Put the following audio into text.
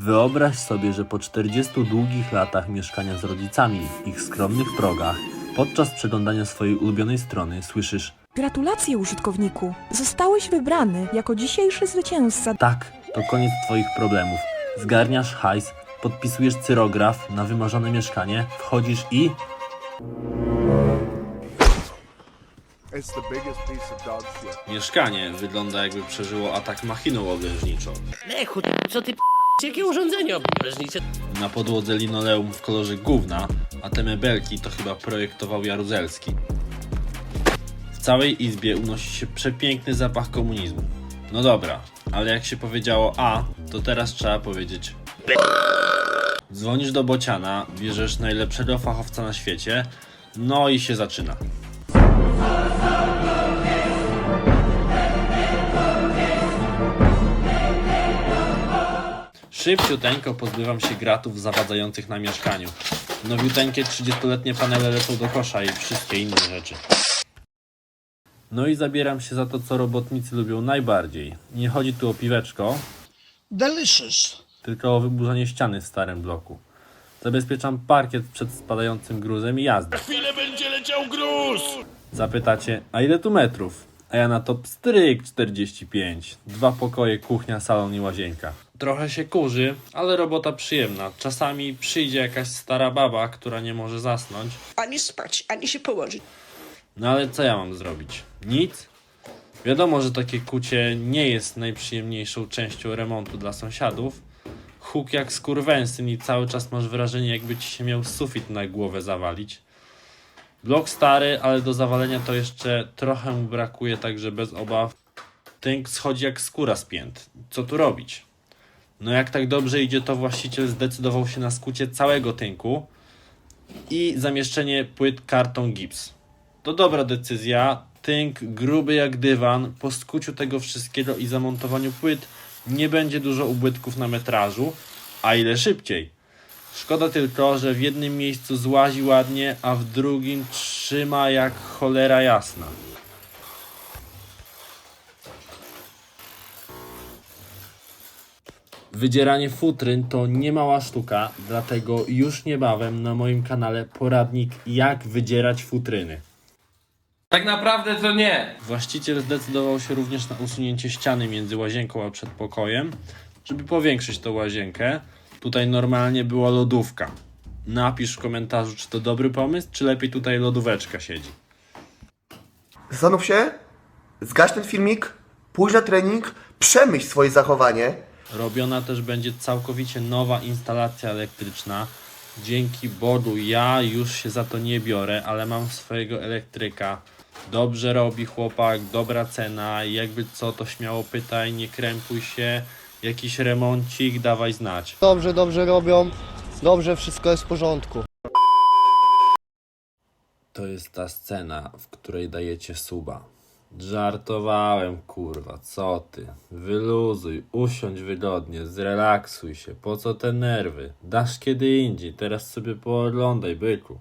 Wyobraź sobie, że po 40 długich latach mieszkania z rodzicami w ich skromnych progach, podczas przeglądania swojej ulubionej strony słyszysz Gratulacje użytkowniku! Zostałeś wybrany jako dzisiejszy zwycięzca. Tak, to koniec twoich problemów. Zgarniasz hajs, podpisujesz cyrograf na wymarzone mieszkanie, wchodzisz i... It's the biggest piece of dog shit. Mieszkanie wygląda jakby przeżyło atak machiną oblężniczą. Lechu, co ty p... Jakie urządzenie obleżnicze? Na podłodze linoleum w kolorze gówna, a te mebelki to chyba projektował Jaruzelski. W całej izbie unosi się przepiękny zapach komunizmu. No dobra, ale jak się powiedziało A, to teraz trzeba powiedzieć B. Dzwonisz do Bociana, bierzesz najlepszego fachowca na świecie, no i się zaczyna. Szybciuteńko pozbywam się gratów zawadzających na mieszkaniu. Nowiuteńkie 30-letnie panele lecą do kosza i wszystkie inne rzeczy. No i zabieram się za to, co robotnicy lubią najbardziej. Nie chodzi tu o piweczko, Delicious. tylko o wyburzanie ściany w starym bloku. Zabezpieczam parkiet przed spadającym gruzem i jazdę. Chwilę będzie leciał gruz! Zapytacie, a ile tu metrów? A ja na to pstryk 45. Dwa pokoje, kuchnia, salon i łazienka. Trochę się kurzy, ale robota przyjemna. Czasami przyjdzie jakaś stara baba, która nie może zasnąć. ani spać, ani się położyć. No ale co ja mam zrobić? Nic? Wiadomo, że takie kucie nie jest najprzyjemniejszą częścią remontu dla sąsiadów. Huk jak skurwęsyn i cały czas masz wrażenie, jakby ci się miał sufit na głowę zawalić. Blok stary, ale do zawalenia to jeszcze trochę mu brakuje, także bez obaw. Tynk schodzi jak skóra z pięt. Co tu robić? No jak tak dobrze idzie, to właściciel zdecydował się na skucie całego tynku i zamieszczenie płyt karton gips. To dobra decyzja. Tynk gruby jak dywan. Po skuciu tego wszystkiego i zamontowaniu płyt nie będzie dużo ubytków na metrażu, a ile szybciej. Szkoda tylko, że w jednym miejscu złazi ładnie, a w drugim trzyma jak cholera jasna. Wydzieranie futryn to niemała sztuka, dlatego już niebawem na moim kanale poradnik jak wydzierać futryny. Tak naprawdę to nie. Właściciel zdecydował się również na usunięcie ściany między łazienką a przedpokojem, żeby powiększyć tą łazienkę. Tutaj normalnie była lodówka. Napisz w komentarzu, czy to dobry pomysł, czy lepiej tutaj lodóweczka siedzi. Zastanów się, zgaś ten filmik, pójdź na trening, przemyśl swoje zachowanie. Robiona też będzie całkowicie nowa instalacja elektryczna. Dzięki Bogu ja już się za to nie biorę, ale mam swojego elektryka. Dobrze robi chłopak, dobra cena. Jakby co, to śmiało pytaj, nie krępuj się. Jakiś remoncik, dawaj znać. Dobrze, dobrze robią. Dobrze, wszystko jest w porządku. To jest ta scena, w której dajecie suba. Żartowałem, kurwa, co ty? Wyluzuj, usiądź wygodnie, zrelaksuj się. Po co te nerwy? Dasz kiedy indziej, teraz sobie pooglądaj, byku.